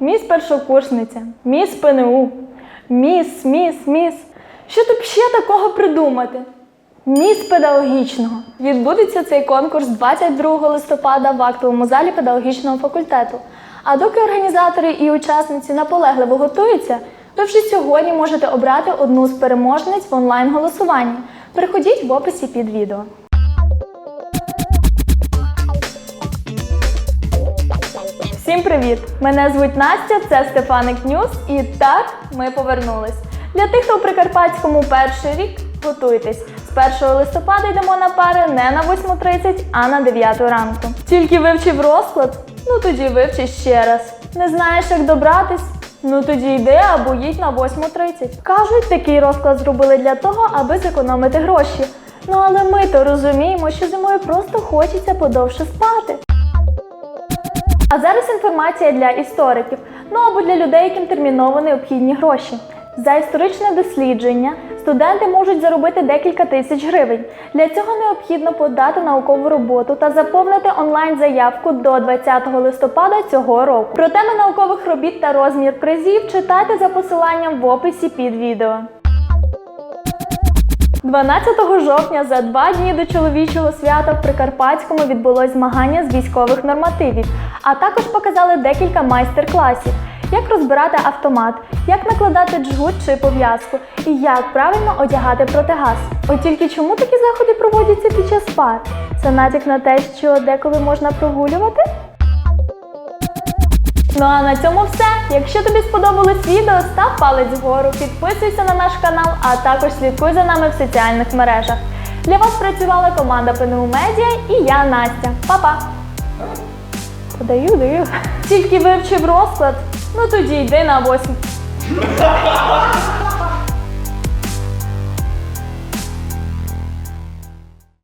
Міс першокурсниця, міс ПНУ, міс, міс, міс. Що тут ще такого придумати? Міс педагогічного. Відбудеться цей конкурс 22 листопада в актовому залі педагогічного факультету. А доки організатори і учасниці наполегливо готуються, ви вже сьогодні можете обрати одну з переможниць в онлайн-голосуванні. Переходіть в описі під відео. Всім привіт! Мене звуть Настя, це Стефаник Ньюс. І так ми повернулись. Для тих, хто в Прикарпатському перший рік, готуйтесь. З 1 листопада йдемо на пари не на 8.30, а на 9 ранку. Тільки вивчив розклад? Ну тоді вивчи ще раз. Не знаєш, як добратись? Ну тоді йди або їдь на 8.30. Кажуть, такий розклад зробили для того, аби зекономити гроші. Ну але ми то розуміємо, що зимою просто хочеться подовше спати. А зараз інформація для істориків, ну або для людей, яким терміново необхідні гроші. За історичне дослідження студенти можуть заробити декілька тисяч гривень. Для цього необхідно подати наукову роботу та заповнити онлайн-заявку до 20 листопада цього року. Про теми наукових робіт та розмір призів читайте за посиланням в описі під відео. 12 жовтня за два дні до чоловічого свята в Прикарпатському відбулось змагання з військових нормативів, а також показали декілька майстер-класів, як розбирати автомат, як накладати джгут чи пов'язку і як правильно одягати протигаз. От тільки чому такі заходи проводяться під час пар? Це натяк на те, що деколи можна прогулювати? Ну а на цьому все. Якщо тобі сподобалось відео, став палець вгору, підписуйся на наш канал, а також слідкуй за нами в соціальних мережах. Для вас працювала команда ПНУ Медіа і я Настя. Па-па! Подаю, даю. Тільки вивчив розклад, ну тоді йди на восьму.